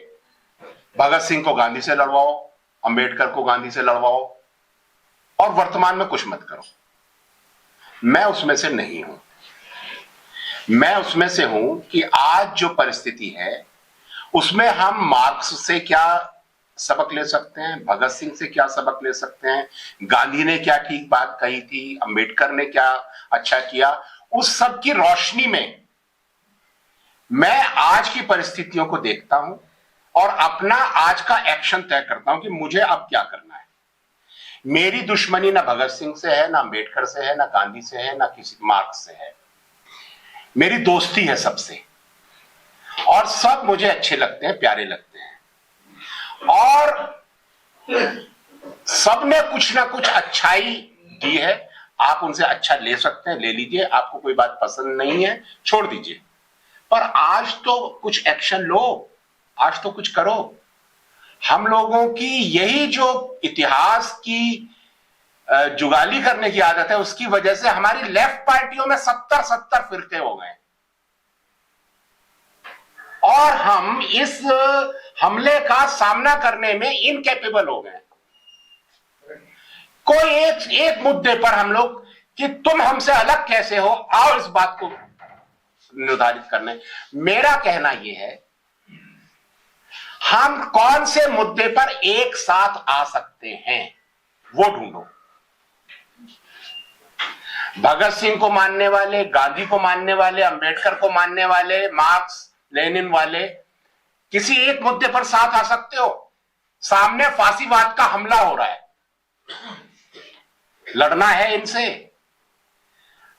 भगत सिंह को गांधी से लड़वाओ, अंबेडकर को गांधी से लड़वाओ और वर्तमान में कुछ मत करो। मैं उसमें से नहीं हूँ। मैं उसमें से हूँ कि आज जो परिस्थिति है, उसमें हम मार्क्स से क्या सबक ले सकते हैं, भगत सिंह से क्या सबक ले सकते हैं, गांधी ने क्या ठीक बात कही थी, अंबेडकर ने क्या अच्छा किया, उस सब की रोशनी में मैं आज की परिस्थितियों को देखता हूँ और अपना आज का एक्शन तय करता हूँ कि मुझे अब क्या करना है। मेरी दुश्मनी ना भगत सिंह से है, ना अंबेडकर से है, ना गांधी से है, ना किसी मार्क्स से है। मेरी दोस्ती है सबसे। और सब मुझे अच्छे लगते हैं, प्यारे लगते हैं। और सबने कुछ ना कुछ अच्छाई दी है। आप उनसे अच्छा ले सकते हैं, ले लीजिए, आपको कोई बात पसंद नहीं है, छोड़ दीजिए। पर आज तो कुछ एक्शन लो, आज तो कुछ करो। हम लोगों की यही जो इतिहास की जुगाली करने की आदत है, उसकी वजह से हमारी लेफ़्ट पार्टियों में सत्तर सत्तर फिरके हो गए। और हम इस हमले का सामना करने में इनकेपेबल हो गए। कोई एक एक मुद्दे पर हम लोग कि तुम हमसे अलग कैसे हो, आओ इस बात को निर्धारित करने। मेरा कहना यह है, हम कौन से मुद्दे पर एक साथ आ सकते हैं, वो ढूंढो। भगत सिंह को मानने वाले, गांधी को मानने वाले, अंबेडकर को मानने वाले, मार्क्स लेनिन वाले, किसी एक मुद्दे पर साथ आ सकते हो। सामने फांसीवाद का हमला हो रहा है। लड़ना है इनसे।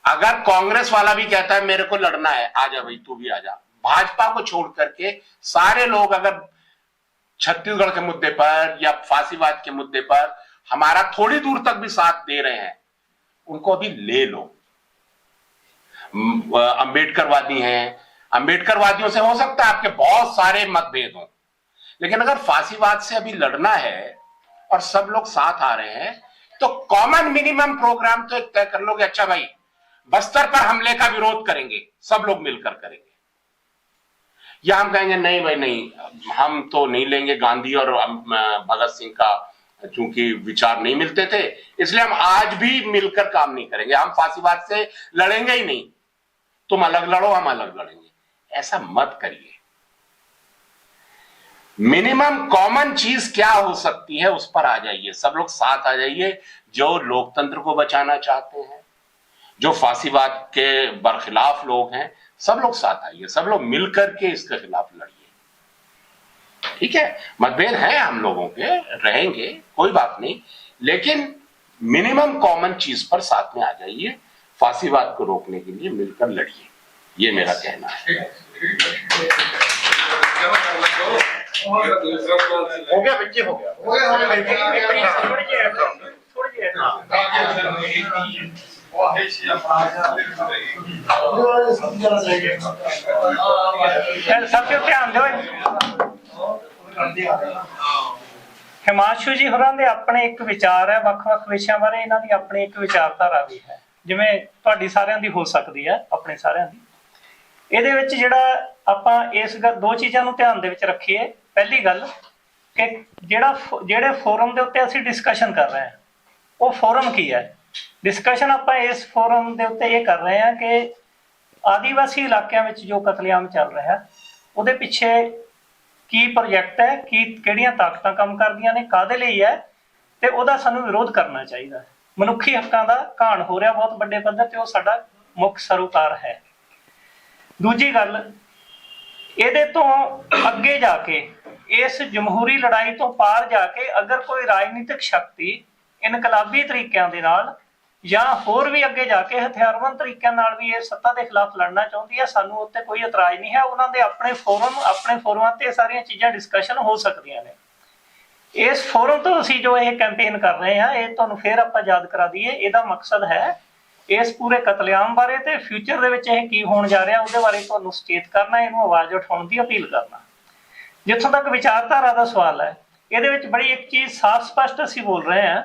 अगर कांग्रेस वाला भी कहता है, मेरे को लड़ना है, आजा भाई, तू भी आजा। भाजपा को छोड़ करके सारे लोग अगर छत्तीसगढ़ के मुद्दे पर या फांसीवाद के मुद्दे पर हमारा थोड़ी दूर तक भी साथ दे रहे हैं, उनको अभी ले लो। अंबेडकरवादी हैं अंबेडकरवादियों से हो सकता है, आपके बहुत सारे मतभेद हों। लेकिन अगर फांसीवाद से अभी लड़ना है और सब लोग साथ आ रहे हैं तो कॉमन मिनिमम प्रोग्राम तो एक तय कर लोगे अच्छा भाई, बस्तर पर हमले का विरोध करेंगे, सब लोग मिलकर करेंगे। या हम कहेंगे, नहीं भाई, नहीं, हम तो नहीं लेंगे गांधी और भगत सिंह का, चूँकि विचार नहीं मिलते थे, इसलिए हम आज भी मिलकर काम नहीं करेंगे। हम फांसीवाद से लड़ेंगे ही नहीं। तुम अलग लड़ो, हम अलग लड़ेंगे। ऐसा मत करिए। मिनिमम कॉमन चीज़ क्या हो सकती है, उस पर आ जाइए। सब लोग साथ आ जाइए, जो लोकतंत्र को बचाना चाहते हैं, जो फांसीवाद के बरखिलाफ लोग हैं, सब लोग साथ आइए, सब लोग मिलकर के इसके खिलाफ लड़िए। ठीक है? मतभेद हैं हम लोगों के, रहेंगे, कोई बात नहीं, लेकिन मिनिमम कॉमन चीज़ पर साथ में आ जाइए, फांसीवाद को रोकने के लिए मिलकर लड़िए। ये मेरा कहना है। ਜਿਹੜਾ ਦੂਸਰਾ ਸਵਾਲ ਸੀ ਹੋ ਗਿਆ ਹੋ ਗਿਆ ਥੋੜੀ ਜਿਹੀ ਥੋੜੀ ਜਿਹੀ ਐਡ ਕਰੋ। ਉਹ ਹੈ ਸੀ ਆਪਣਾ ਇਹ ਸਭ ਤੇ ਧਿਆਨ ਦਿਓ ਹਿਮਾਸ਼ੂ ਜੀ ਹੋਰਾਂ ਦੇ ਆਪਣੇ ਇੱਕ ਵਿਚਾਰ ਹੈ ਵੱਖ-ਵੱਖ ਵਿਸ਼ਿਆਂ ਬਾਰੇ ਇਹਨਾਂ ਦੀ ਆਪਣੀ ਇੱਕ ਵਿਚਾਰਧਾਰਾ ਵੀ ਹੈ ਜਿਵੇਂ ਤੁਹਾਡੀ ਸਾਰਿਆਂ ਦੀ ਹੋ ਸਕਦੀ ਹੈ, ਆਪਣੇ ਸਾਰਿਆਂ ਦੀ ਇਹਦੇ ਵਿੱਚ ਜਿਹੜਾ ਆਪਾਂ ਇਸ ਗੱਲ ਦੋ ਚੀਜ਼ਾਂ ਨੂੰ ਧਿਆਨ ਦੇ ਵਿੱਚ ਰੱਖੀਏ। ਪਹਿਲੀ ਗੱਲ ਕਿ ਜਿਹੜਾ ਜਿਹੜੇ ਫੋਰਮ ਦੇ ਉੱਤੇ ਅਸੀਂ ਡਿਸਕਸ਼ਨ ਕਰ ਰਹੇ ਹਾਂ, ਉਹ ਫੋਰਮ ਕੀ ਹੈ? ਡਿਸਕਸ਼ਨ ਆਪਾਂ ਇਸ ਫੋਰਮ ਦੇ ਉੱਤੇ ਇਹ ਕਰ ਰਹੇ ਹਾਂ ਕਿ ਆਦੀਵਾਸੀ ਇਲਾਕਿਆਂ ਵਿੱਚ ਜੋ ਕਤਲੇਆਮ ਚੱਲ ਰਿਹਾ, ਉਹਦੇ ਪਿੱਛੇ ਕੀ ਪ੍ਰੋਜੈਕਟ ਹੈ, ਕੀ ਕਿਹੜੀਆਂ ਤਾਕਤਾਂ ਕੰਮ ਕਰਦੀਆਂ ਨੇ ਕਾਦੇ ਲਈ ਹੈ, ਤੇ ਉਹਦਾ ਸਾਨੂੰ ਵਿਰੋਧ ਕਰਨਾ ਚਾਹੀਦਾ ਮਨੁੱਖੀ ਹੱਕਾਂ ਦਾ ਘਾਣ ਹੋ ਰਿਹਾ ਬਹੁਤ ਵੱਡੇ ਪੱਧਰ ਤੇ, ਉਹ ਸਾਡਾ ਮੁੱਖ ਸਰੋਕਾਰ ਹੈ। ਦੂਜੀ ਗੱਲ, ਇਹਦੇ ਤੋਂ ਅੱਗੇ ਜਾ ਕੇ, ਇਸ ਜਮਹੂਰੀ ਲੜਾਈ ਤੋਂ ਪਾਰ ਜਾ ਕੇ ਅਗਰ ਕੋਈ ਰਾਜਨੀਤਿਕ ਸ਼ਕਤੀ ਇਨਕਲਾਬੀ ਤਰੀਕਿਆਂ ਦੇ ਨਾਲ ਜਾਂ ਹੋਰ ਵੀ ਅੱਗੇ ਜਾ ਕੇ ਹਥਿਆਰਬੰਦ ਤਰੀਕਿਆਂ ਨਾਲ ਵੀ ਇਹ ਸੱਤਾ ਦੇ ਖਿਲਾਫ ਲੜਨਾ ਚਾਹੁੰਦੀ ਹੈ, ਸਾਨੂੰ ਉੱਤੇ ਕੋਈ ਇਤਰਾਜ਼ ਨਹੀਂ ਹੈ। ਉਹਨਾਂ ਦੇ ਆਪਣੇ ਫੋਰਮ, ਆਪਣੇ ਫੋਰਮਾਂ ਤੇ ਸਾਰੀਆਂ ਚੀਜ਼ਾਂ ਡਿਸਕਸ਼ਨ ਹੋ ਸਕਦੀਆਂ ਨੇ। ਇਸ ਫੋਰਮ ਤੋਂ ਅਸੀਂ ਜੋ ਇਹ ਕੈਂਪੇਨ ਕਰ ਰਹੇ ਹਾਂ, ਇਹ ਤੁਹਾਨੂੰ ਫੇਰ ਆਪਾਂ ਯਾਦ ਕਰਾ ਦਈਏ। ਇਹਦਾ ਮਕਸਦ ਹੈ ਇਸ ਪੂਰੇ ਕਤਲੇਆਮ ਬਾਰੇ ਤੇ ਫਿਊਚਰ ਦੇ ਵਿੱਚ ਇਹ ਕੀ ਹੋਣ ਜਾ ਰਿਹਾ ਉਹਦੇ ਬਾਰੇ ਤੁਹਾਨੂੰ ਸੁਚੇਤ ਕਰਨਾ, ਇਹਨੂੰ ਆਵਾਜ਼ ਉਠਾਉਣ ਦੀ ਅਪੀਲ ਕਰਨਾ। ਜਿੱਥੋਂ ਤੱਕ ਵਿਚਾਰਧਾਰਾ ਦਾ ਸਵਾਲ ਹੈ, ਇਹਦੇ ਵਿੱਚ ਬੜੀ ਇੱਕ ਚੀਜ਼ ਸਾਫ਼ ਸਪਸ਼ਟ ਅਸੀਂ ਬੋਲ ਰਹੇ ਹਾਂ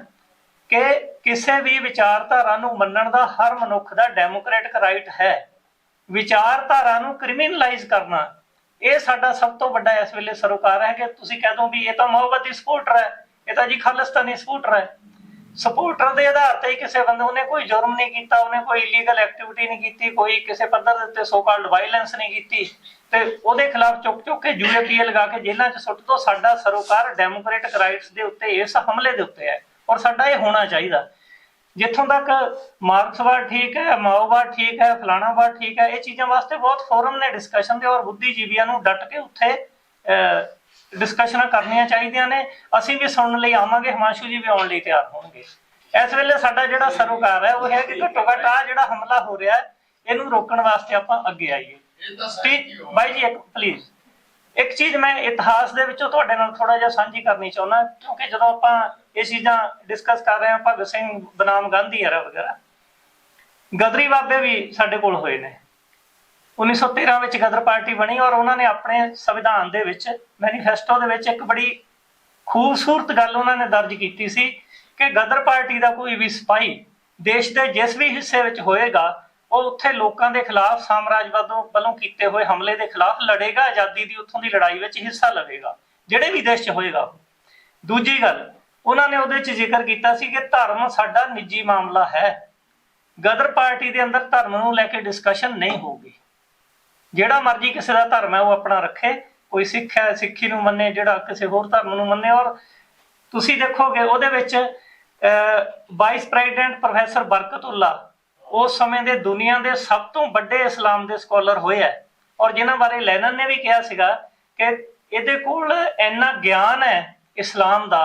ਕਿ ਕਿਸੇ ਵੀ ਵਿਚਾਰਧਾਰਾ ਨੂੰ ਮੰਨਣ ਦਾ ਹਰ ਮਨੁੱਖ ਦਾ ਡੈਮੋਕ੍ਰੈਟਿਕ ਰਾਈਟ ਹੈ। ਵਿਚਾਰਧਾਰਾ ਨੂੰ ਕ੍ਰਿਮੀਨਲਾਈਜ਼ ਕਰਨਾ, ਇਹ ਸਾਡਾ ਸਭ ਤੋਂ ਵੱਡਾ ਇਸ ਵੇਲੇ ਸਰੋਕਾਰ ਹੈ ਕਿ ਤੁਸੀਂ ਕਹਿ ਦੋ ਵੀ ਇਹ ਤਾਂ ਮਾਓਵਾਦੀ ਸਪੋਰਟਰ ਹੈ, ਇਹ ਤਾਂ ਜੀ ਖਾਲਿਸਤਾਨੀ ਸਪੋਰਟਰ ਹੈ। ਸਪੋਰਟਰ ਦੇ ਆਧਾਰ ਤੇ ਹੀ ਕਿਸੇ ਬੰਦੇ, ਉਹਨੇ ਕੋਈ ਜੁਰਮ ਨਹੀਂ ਕੀਤਾ, ਉਹਨੇ ਕੋਈ ਇਲੀਗਲ ਐਕਟੀਵਿਟੀ ਨਹੀਂ ਕੀਤੀ, ਕੋਈ ਕਿਸੇ ਪੱਧਰ ਦੇ ਉੱਤੇ ਸੋ ਕਾਲਡ ਵਾਇਲੈਂਸ ਨਹੀਂ ਕੀਤੀ। ਤੇ ਉਹਦੇ ਖਿਲਾਫ ਚੁੱਕ ਚੁੱਕ ਕੇ ਯੂਏਪੀਏ ਲਗਾ ਕੇ ਜੇਲ੍ਹਾਂ 'ਚ ਸੁੱਟ ਦੋ, ਸਾਡਾ ਸਰੋਕਾਰ ਡੈਮੋਕ੍ਰੈਟਿਕ ਰਾਈਟਸ ਦੇ ਉੱਤੇ, ਇਸ ਹਮਲੇ ਦੇ ਉੱਤੇ ਹੈ ਔਰ ਸਾਡਾ ਇਹ ਹੋਣਾ ਚਾਹੀਦਾ। ਜਿੱਥੋਂ ਤੱਕ ਮਾਰਕਸਵਾਦ ਠੀਕ ਹੈ ਮਾਓਵਾਦ ਠੀਕ ਹੈ ਫਲਾਣਾਵਾਦ ਠੀਕ ਹੈ, ਇਹ ਚੀਜ਼ਾਂ ਵਾਸਤੇ ਬਹੁਤ ਫੋਰਮ ਨੇ ਡਿਸਕਸ਼ਨ ਦੇ ਔਰ ਬੁੱਧੀਜੀਵੀਆਂ ਨੂੰ ਡਟ ਕੇ ਉੱਥੇ ਡਿਸਕਸ਼ਨਾਂ ਕਰਨੀਆਂ ਚਾਹੀਦੀਆਂ ਨੇ ਅਸੀਂ ਵੀ ਸੁਣਨ ਲਈ ਆਵਾਂਗੇ ਹਿਮਾਂਸ਼ੂ ਜੀ ਵੀ ਆਉਣ ਲਈ ਤਿਆਰ ਹੋਣਗੇ। ਇਸ ਵੇਲੇ ਸਾਡਾ ਜਿਹੜਾ ਸਰੋਕਾਰ ਹੈ ਉਹ ਹੈ ਕਿ ਘੱਟੋ ਘੱਟ ਆਹ ਜਿਹੜਾ ਹਮਲਾ ਹੋ ਰਿਹਾ ਇਹਨੂੰ ਰੋਕਣ ਵਾਸਤੇ ਆਪਾਂ ਅੱਗੇ ਆਈਏ। ਬਾਈ ਜੀ ਇੱਕ ਪਲੀਜ਼ ਇੱਕ ਚੀਜ਼ ਮੈਂ ਇਤਿਹਾਸ ਦੇ ਵਿੱਚੋਂ ਤੁਹਾਡੇ ਨਾਲ ਥੋੜਾ ਜਿਹਾ ਸਾਂਝੀ ਕਰਨੀ ਚਾਹੁੰਦਾ ਕਿਉਂਕਿ ਜਦੋਂ ਆਪਾਂ ਇਹ ਚੀਜ਼ਾਂ ਡਿਸਕਸ ਕਰ ਰਹੇ ਹਾਂ ਭਗਤ ਸਿੰਘ ਬਨਾਮ ਗਾਂਧੀ ਐਰਾ ਵਗੈਰਾ ਗਦਰੀ ਬਾਬੇ ਵੀ ਸਾਡੇ ਕੋਲ ਹੋਏ ਨੇ। 1913 ਵਿੱਚ ਗਦਰ ਪਾਰਟੀ ਬਣੀ ਔਰ ਉਹਨਾਂ ਨੇ ਆਪਣੇ ਸੰਵਿਧਾਨ ਦੇ ਵਿੱਚ ਮੈਨੀਫੈਸਟੋ ਦੇ ਵਿੱਚ ਇੱਕ ਬੜੀ ਖੂਬਸੂਰਤ ਗੱਲ ਉਹਨਾਂ ਨੇ ਦਰਜ ਕੀਤੀ ਸੀ ਕਿ ਗਦਰ ਪਾਰਟੀ ਦਾ ਕੋਈ ਵੀ ਸਿਪਾਹੀ ਦੇਸ਼ ਦੇ ਜਿਸ ਵੀ ਹਿੱਸੇ ਵਿੱਚ ਹੋਏਗਾ, ਉਹ ਉੱਥੇ ਲੋਕਾਂ ਦੇ ਖਿਲਾਫ ਸਾਮਰਾਜਵਾਦੋਂ ਵੱਲੋਂ ਕੀਤੇ ਹੋਏ ਹਮਲੇ ਦੇ ਖਿਲਾਫ ਲੜੇਗਾ, ਆਜ਼ਾਦੀ ਦੀ ਉੱਥੋਂ ਦੀ ਲੜਾਈ ਵਿੱਚ ਹਿੱਸਾ ਲਵੇਗਾ, ਜਿਹੜੇ ਵੀ ਦੇਸ਼ 'ਚ ਹੋਏਗਾ ਦੂਜੀ ਗੱਲ, ਉਹਨਾਂ ਨੇ ਉਹਦੇ 'ਚ ਜ਼ਿਕਰ ਕੀਤਾ ਸੀ ਕਿ ਧਰਮ ਸਾਡਾ ਨਿੱਜੀ ਮਾਮਲਾ ਹੈ। ਗਦਰ ਪਾਰਟੀ ਦੇ ਅੰਦਰ ਧਰਮ ਨੂੰ ਲੈ ਕੇ ਡਿਸਕਸ਼ਨ ਨਹੀਂ ਹੋਊਗੀ। ਜਿਹੜਾ ਮਰਜ਼ੀ ਕਿਸੇ ਦਾ ਧਰਮ ਹੈ ਉਹ ਆਪਣਾ ਰੱਖੇ, ਕੋਈ ਸਿੱਖ ਹੈ, ਸਿੱਖੀ ਨੂੰ ਮੰਨੇ, ਜਿਹੜਾ ਕਿਸੇ ਹੋਰ ਧਰਮ ਨੂੰ ਮੰਨੇ ਔਰ ਤੁਸੀਂ ਦੇਖੋਗੇ ਉਹਦੇ ਵਿੱਚ ਵਾਈਸ ਪ੍ਰੈਜ਼ੀਡੈਂਟ ਪ੍ਰੋਫੈਸਰ ਬਰਕਤੁੱਲਾ ਉਸ ਸਮੇਂ ਦੇ ਦੁਨੀਆ ਦੇ ਸਭ ਤੋਂ ਵੱਡੇ ਇਸਲਾਮ ਦੇ ਸਕਾਲਰ ਹੋਏ ਹੈ ਔਰ ਜਿਨ੍ਹਾਂ ਬਾਰੇ ਲੈਨਨ ਨੇ ਵੀ ਕਿਹਾ ਸੀਗਾ ਕਿ ਇਹਦੇ ਕੋਲ ਇੰਨਾ ਗਿਆਨ ਹੈ ਇਸਲਾਮ ਦਾ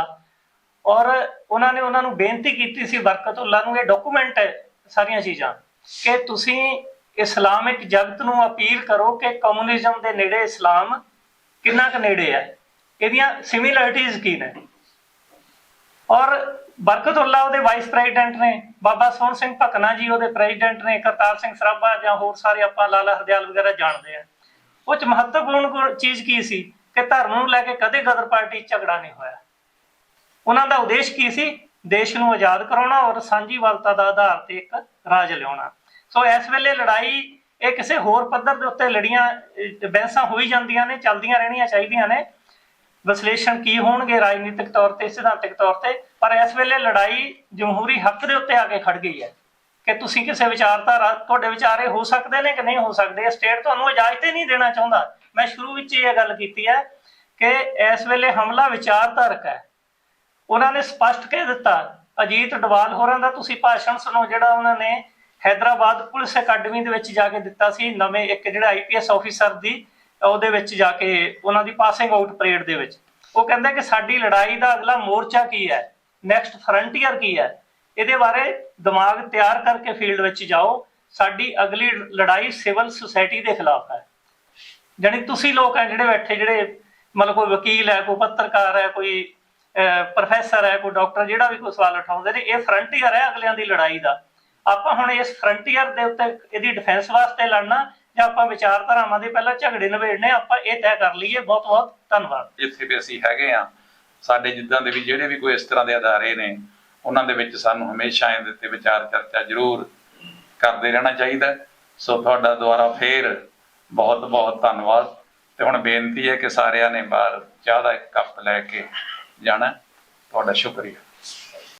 ਔਰ ਉਹਨਾਂ ਨੇ ਉਹਨਾਂ ਨੂੰ ਬੇਨਤੀ ਕੀਤੀ ਸੀ ਬਰਕਤੁੱਲਾ ਨੂੰ, ਇਹ ਡਾਕੂਮੈਂਟ ਹੈ ਸਾਰੀਆਂ ਚੀਜ਼ਾਂ, ਕਿ ਤੁਸੀਂ ਇਸਲਾਮਿਕ ਜਗਤ ਨੂੰ ਅਪੀਲ ਕਰੋ ਕਿ ਕਮਿਊਨਿਜ਼ਮ ਦੇ ਨੇੜੇ ਇਸਲਾਮ ਕਿੰਨਾ ਕੁ ਨੇੜੇ ਹੈ? ਇਹਦੀਆਂ ਸਿਮਿਲਰਿਟੀਜ਼ ਕੀ ਨੇ? ਔਰ ਬਰਕਤੁੱਲਾ ਉਹਦੇ ਵਾਈਸ ਪ੍ਰੈਜ਼ੀਡੈਂਟ ਨੇ, ਬਾਬਾ ਸੋਹਣ ਸਿੰਘ ਭਕਨਾ ਜੀ ਉਹਦੇ ਪ੍ਰੈਜ਼ੀਡੈਂਟ ਨੇ, ਕਰਤਾਰ ਸਿੰਘ ਸਰਾਭਾ ਜਾਂ ਹੋਰ ਸਾਰੇ ਆਪਾਂ ਲਾਲਾ ਹਰਦਿਆਲ ਵਗੈਰਾ ਜਾਣਦੇ ਆ। ਉਹ ਚ ਮਹੱਤਵਪੂਰਨ ਚੀਜ਼ ਕੀ ਸੀ? ਕਿ ਧਰਮ ਨੂੰ ਲੈ ਕੇ ਕਦੇ ਗਦਰ ਪਾਰਟੀ ਝਗੜਾ ਨਹੀਂ ਹੋਇਆ। ਉਹਨਾਂ ਦਾ ਉਦੇਸ਼ ਕੀ ਸੀ? ਦੇਸ਼ ਨੂੰ ਆਜ਼ਾਦ ਕਰਾਉਣਾ ਔਰ ਸਾਂਝੀਵਾਲਤਾ ਦਾ ਆਧਾਰ ਤੇ ਇੱਕ ਰਾਜ ਲਿਆਉਣਾ। ਸੋ ਇਸ ਵੇਲੇ ਲੜਾਈ ਇਹ ਕਿਸੇ ਹੋਰ ਪੱਧਰ ਦੇ ਉੱਤੇ ਲੜੀਆਂ ਅਹ, ਬਹਿਸਾਂ ਹੋਈ ਜਾਂਦੀਆਂ ਨੇ ਚੱਲਦੀਆਂ ਰਹਿਣੀਆਂ ਚਾਹੀਦੀਆਂ ਨੇ। ਵਿਸ਼ਲੇਸ਼ਣ ਕੀ ਹੋਣਗੇ ਰਾਜਨੀਤਿਕ ਤੌਰ ਤੇ ਸਿਧਾਂਤਕ ਤੌਰ ਤੇ? ਪਰ ਇਸ ਵੇਲੇ ਲੜਾਈ ਜਮਹੂਰੀ ਹੱਕ ਦੇ ਉੱਤੇ ਆ ਕੇ ਖੜ ਗਈ ਹੈ। ਕਿ ਤੁਸੀਂ ਕਿਸੇ ਵਿਚਾਰਧਾਰਾ ਤੁਹਾਡੇ ਵਿਚਾਰੇ ਹੋ ਸਕਦੇ ਨੇ ਕਿ ਨਹੀਂ ਹੋ ਸਕਦੇ? ਸਟੇਟ ਤੁਹਾਨੂੰ ਇਜਾਜ਼ਤ ਹੀ ਨਹੀਂ ਦੇਣਾ ਚਾਹੁੰਦਾ। ਮੈਂ ਸ਼ੁਰੂ ਵਿੱਚ ਇਹ ਗੱਲ ਕੀਤੀ ਹੈ ਕਿ ਇਸ ਵੇਲੇ ਹਮਲਾ ਵਿਚਾਰਧਾਰਕ ਹੈ। ਉਹਨਾਂ ਨੇ ਸਪਸ਼ਟ ਕਹਿ ਦਿੱਤਾ ਅਜੀਤ ਡਵਾਲ ਹੋਰਾਂ ਦਾ ਤੁਸੀਂ ਭਾਸ਼ਣ ਸੁਣੋ ਜਿਹੜਾ ਉਹਨਾਂ ਨੇ ਹੈਦਰਾਬਾਦ ਪੁਲਿਸ ਅਕੈਡਮੀ ਦੇ ਵਿੱਚ ਜਾ ਕੇ ਦਿੱਤਾ ਸੀ ਨਵੇਂ ਇੱਕ ਜਿਹੜਾ ਆਈਪੀਐਸ ਆਫੀਸਰ ਦੀ ਉਹਦੇ ਵਿੱਚ ਜਾ ਕੇ ਉਹਨਾਂ ਦੀ ਪਾਸਿੰਗ ਆਊਟ ਪਰੇਡ ਦੇ ਵਿੱਚ। ਉਹ ਕਹਿੰਦਾ ਕਿ ਸਾਡੀ ਲੜਾਈ ਦਾ ਅਗਲਾ ਮੋਰਚਾ ਕੀ ਹੈ? ਨੈਕਸਟ ਫਰੰਟੀਅਰ ਕੀ ਹੈ? ਇਹਦੇ ਬਾਰੇ ਦਿਮਾਗ ਤਿਆਰ ਕਰਕੇ ਫੀਲਡ ਵਿੱਚ ਜਾਓ। ਸਾਡੀ ਅਗਲੀ ਲੜਾਈ ਸਿਵਲ ਸੁਸਾਇਟੀ ਦੇ ਖਿਲਾਫ ਹੈ। ਜਾਣੀ ਤੁਸੀਂ ਲੋਕ ਹੈ ਜਿਹੜੇ ਬੈਠੇ, ਜਿਹੜੇ ਮਤਲਬ ਕੋਈ ਵਕੀਲ ਹੈ, ਕੋਈ ਪੱਤਰਕਾਰ ਹੈ, ਕੋਈ ਪ੍ਰੋਫੈਸਰ ਹੈ, ਕੋਈ ਡਾਕਟਰ ਜਿਹੜਾ ਵੀ ਕੋਈ ਸਵਾਲ ਉਠਾਉਂਦੇ ਨੇ, ਇਹ ਫਰੰਟੀਅਰ ਹੈ ਅਗਲਿਆਂ ਦੀ ਲੜਾਈ ਦਾ। ਆਪਾਂ ਹੁਣ ਇਸ ਫਰੰਟੀਅਰ ਦੇ ਉੱਤੇ ਇਹਦੀ ਡਿਫੈਂਸ ਵਾਸਤੇ ਲੜਨਾ ਜਾਂ ਆਪਾਂ ਵਿਚਾਰਧਾਰਾਵਾਂ ਦੇ ਪਹਿਲਾਂ ਝਗੜੇ ਨਿਬੇੜਨੇ, ਆਪਾਂ ਇਹ ਤੈਅ ਕਰ ਲਈਏ। ਬਹੁਤ ਬਹੁਤ ਧੰਨਵਾਦ। ਇੱਥੇ ਵੀ ਅਸੀਂ ਹੈਗੇ ਆ ਸਾਡੇ ਜਿੱਦਾਂ ਦੇ ਵੀ ਜਿਹੜੇ ਵੀ ਕੋਈ ਇਸ ਤਰ੍ਹਾਂ ਦੇ ਅਦਾਰੇ ਨੇ, ਉਹਨਾਂ ਦੇ ਵਿੱਚ ਸਾਨੂੰ ਹਮੇਸ਼ਾ ਇਹਦੇ ਤੇ ਵਿਚਾਰ ਚਰਚਾ ਜ਼ਰੂਰ ਕਰਦੇ ਰਹਿਣਾ ਚਾਹੀਦਾ ਸੋ ਤੁਹਾਡਾ ਦੁਆਰਾ ਫੇਰ ਬਹੁਤ ਬਹੁਤ ਧੰਨਵਾਦ। ਤੇ ਹੁਣ ਬੇਨਤੀ ਹੈ ਕਿ ਸਾਰਿਆਂ ਨੇ ਬਾਹਰ ਚਾਹ ਦਾ ਇੱਕ ਕੱਪ ਲੈ ਕੇ ਜਾਣਾ ਤੁਹਾਡਾ ਸ਼ੁਕਰੀਆ।